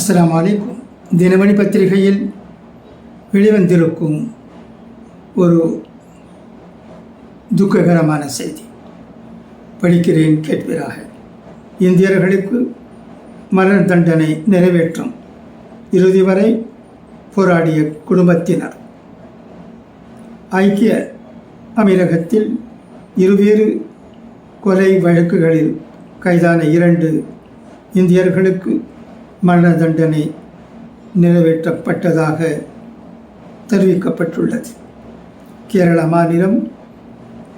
அஸ்லாம் வலைக்கும் தினமணி பத்திரிகையில் வெளிவந்திருக்கும் ஒரு துக்ககரமான செய்தி. படிக்கிறேன் கேட்பீராக. இந்தியர்களுக்கு மரண தண்டனை நிறைவேற்றும். இறுதி வரை போராடிய குடும்பத்தினர். ஐக்கிய அமீரகத்தில் இருவேறு கொலை வழக்குகளில் கைதான இரண்டு இந்தியர்களுக்கு மரண தண்டனை நிறைவேற்றப்பட்டதாக தெரிவிக்கப்பட்டுள்ளது. கேரள மாநிலம்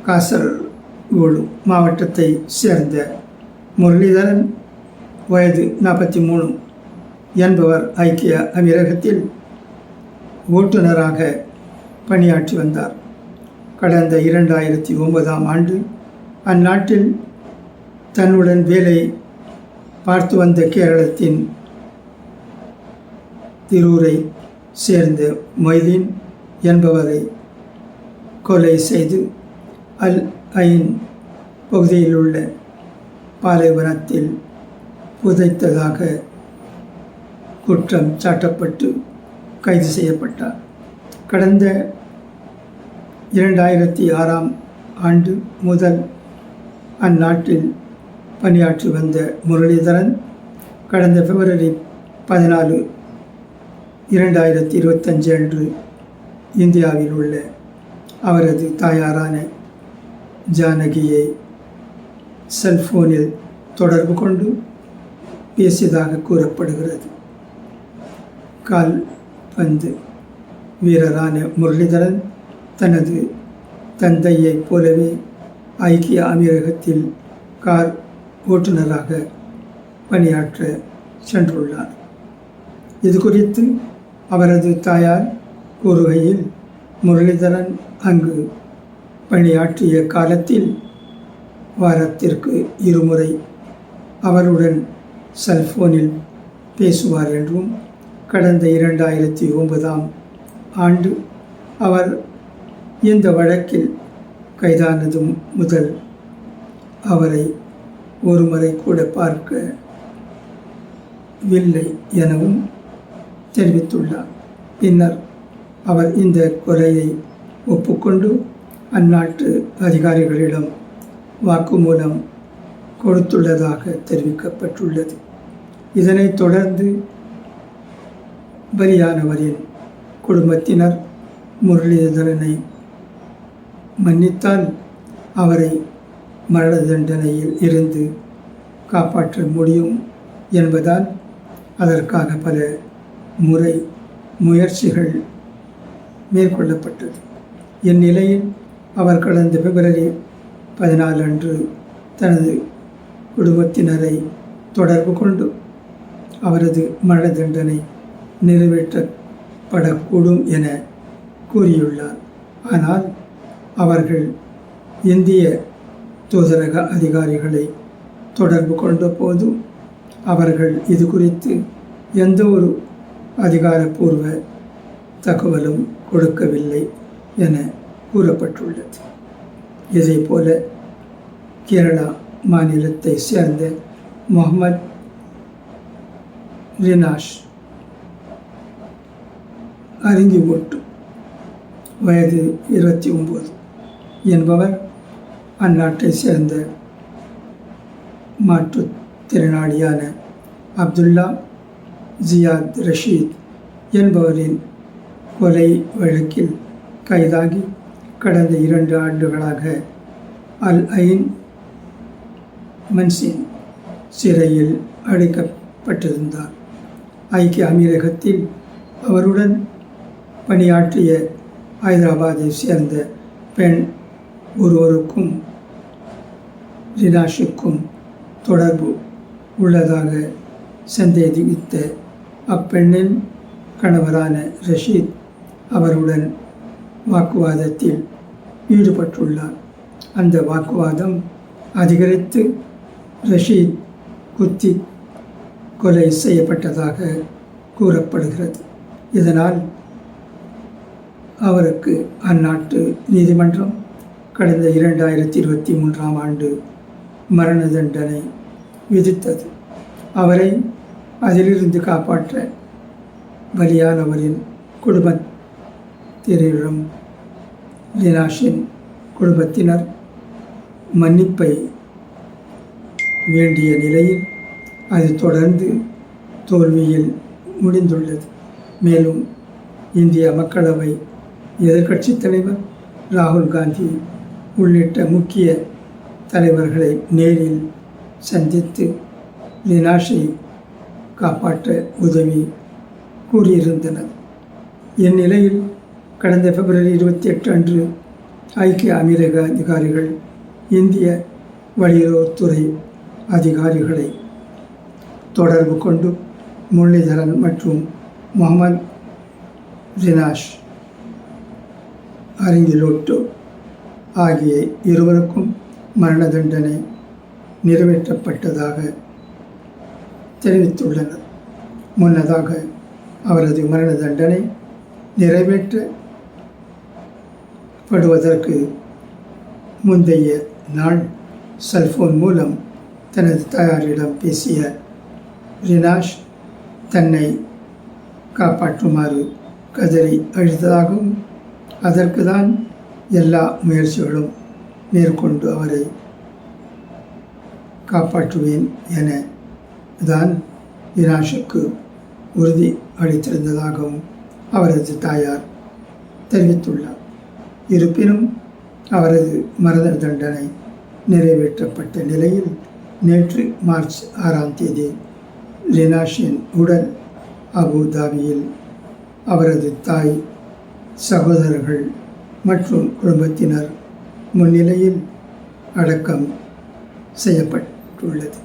காசர்கோடு மாவட்டத்தை சேர்ந்த முரளிதரன் வயது நாற்பத்தி மூணு என்பவர் ஐக்கிய அமீரகத்தில் ஓட்டுநராக பணியாற்றி வந்தார். கடந்த இரண்டாயிரத்தி ஒன்பதாம் ஆண்டு அந்நாட்டில் தன்னுடன் வேலை பார்த்து வந்த கேரளத்தின் திரூரை சேர்ந்த மொய்தீன் என்பவரை கொலை செய்து அல் ஐன் பகுதியில் உள்ள பாலைவனத்தில் புதைத்ததாக குற்றம் சாட்டப்பட்டு கைது செய்யப்பட்டார். கடந்த இரண்டாயிரத்தி ஆறாம் ஆண்டு முதல் அந்நாட்டில் பணியாற்றி வந்த முரளிதரன் கடந்த பிப்ரவரி பதினாலு இரண்டாயிரத்தி இருபத்தஞ்சு அன்று இந்தியாவில் உள்ள அவரது தாயாரான ஜானகியை செல்போனில் தொடர்பு கொண்டு பேசியதாக கூறப்படுகிறது. கால் பந்து வீரரான முரளிதரன் தனது தந்தையைப் போலவே ஐக்கிய அமீரகத்தில் கார் ஓட்டுநராக பணியாற்ற சென்றுள்ளார். இது குறித்து அவரது தாயார் கூறுகையில் முரளிதரன் அங்கு பணியாற்றிய காலத்தில் வாரத்திற்கு இருமுறை அவருடன் செல்போனில் பேசுவார் என்றும் கடந்த இரண்டாயிரத்தி ஒன்பதாம் ஆண்டு அவர் இந்த வழக்கில் கைதானதும் முதல் அவரை ஒருமுறை கூட பார்க்கவில்லை எனவும் தெரிவித்துள்ளார். பின்னர் அவர் இந்த கொலையை ஒப்புக்கொண்டு அந்நாட்டு அதிகாரிகளிடம் வாக்குமூலம் கொடுத்துள்ளதாக தெரிவிக்கப்பட்டுள்ளது. இதனைத் தொடர்ந்து பலியானவரின் குடும்பத்தினர் முரளிதரனை மன்னித்தால் அவரை மரண தண்டனையில் இருந்து காப்பாற்ற முடியும் என்பதால் அதற்காக பல முறை முயற்சிகள் மேற்கொள்ளப்பட்டது. இந்நிலையில் அவர் கடந்த பிப்ரவரி பதினாலு அன்று தனது குடும்பத்தினரை தொடர்பு கொண்டு அவரது மரண தண்டனை நிறைவேற்றப்படக்கூடும் என கூறியுள்ளார். ஆனால் அவர்கள் இந்திய தூதரக அதிகாரிகளை தொடர்பு கொண்ட போதும் அவர்கள் இது குறித்து எந்த ஒரு அதிகாரப்பூர்வ தகவலும் கொடுக்கவில்லை என கூறப்பட்டுள்ளது. இதே போல கேரளா மாநிலத்தை சேர்ந்த முகமது ரினாஷ் அறிஞ்சி ஓட்டு வயது இருபத்தி ஒம்பது என்பவர் அந்நாட்டை சேர்ந்த மாற்றுத்திறனாளியான அப்துல்லா ஜியாத் ரஷீத் என்பவரின் கொலை வழக்கில் கைதாகி கடந்த இரண்டு ஆண்டுகளாக அல் ஐன் மன்சின் சிறையில் அடைக்கப்பட்டிருந்தார். ஐக்கிய அமீரகத்தில் அவருடன் பணியாற்றிய ஹைதராபாத்தை சேர்ந்த பெண் ஒருவருக்கும் ரினாஷுக்கும் தொடர்பு உள்ளதாக சந்தேகித்த அப்பெண்ணின் கணவரான ரஷீத் அவருடன் வாக்குவாதத்தில் ஈடுபட்டுள்ளார். அந்த வாக்குவாதம் அதிகரித்து ரஷீத் குத்தி கொலை செய்யப்பட்டதாக கூறப்படுகிறது. இதனால் அவருக்கு அந்நாட்டு நீதிமன்றம் கடந்த இரண்டாயிரத்தி இருபத்தி மூன்றாம் ஆண்டு மரண தண்டனை விதித்தது. அவரை அதிலிருந்து காப்பாற்ற பலியானவரின் குடும்பத்தினரிடம் லினாஷின் குடும்பத்தினர் மன்னிப்பை வேண்டிய நிலையில் அது தொடர்ந்து தோல்வியில் முடிந்துள்ளது. மேலும் இந்திய மக்களவை எதிர்க்கட்சித் தலைவர் ராகுல் காந்தி உள்ளிட்ட முக்கிய தலைவர்களை நேரில் சந்தித்து லினாஷை காப்பாற்ற உதவி கூறியிருந்தனர். இந்நிலையில் கடந்த பிப்ரவரி இருபத்தி எட்டு அன்று ஐக்கிய அமீரக அதிகாரிகள் இந்திய வெளியுறவுத்துறை அதிகாரிகளை தொடர்பு கொண்டு முரளிதரன் மற்றும் முகமது ரினாஷ் அரிங்கிலோட்டு ஆகிய இருவருக்கும் மரண தண்டனை நிறைவேற்றப்பட்டதாக தெரிவித்துள்ளனர். முன்னதாக அவரது மரண தண்டனை நிறைவேற்றப்படுவதற்கு முந்தைய நாள் செல்போன் மூலம் தனது தாயாரிடம் பேசிய ரினாஷ் தன்னை காப்பாற்றுமாறு கதறி அழுத்ததாகவும் அதற்கு தான் எல்லா முயற்சிகளும் மேற்கொண்டு அவரை காப்பாற்றுவேன் என தான் ரினாஷுக்கு உறுதி அளித்திருந்ததாகவும் அவரது தாயார் தெரிவித்துள்ளார். இருப்பினும் அவரது மரண தண்டனை நிறைவேற்றப்பட்ட நிலையில் நேற்று மார்ச் ஆறாம் தேதி லினாஷின் உடல் அபுதாபியில் அவரது தாய் சகோதரர்கள் மற்றும் குடும்பத்தினர் முன்னிலையில் அடக்கம் செய்யப்பட்டுள்ளது.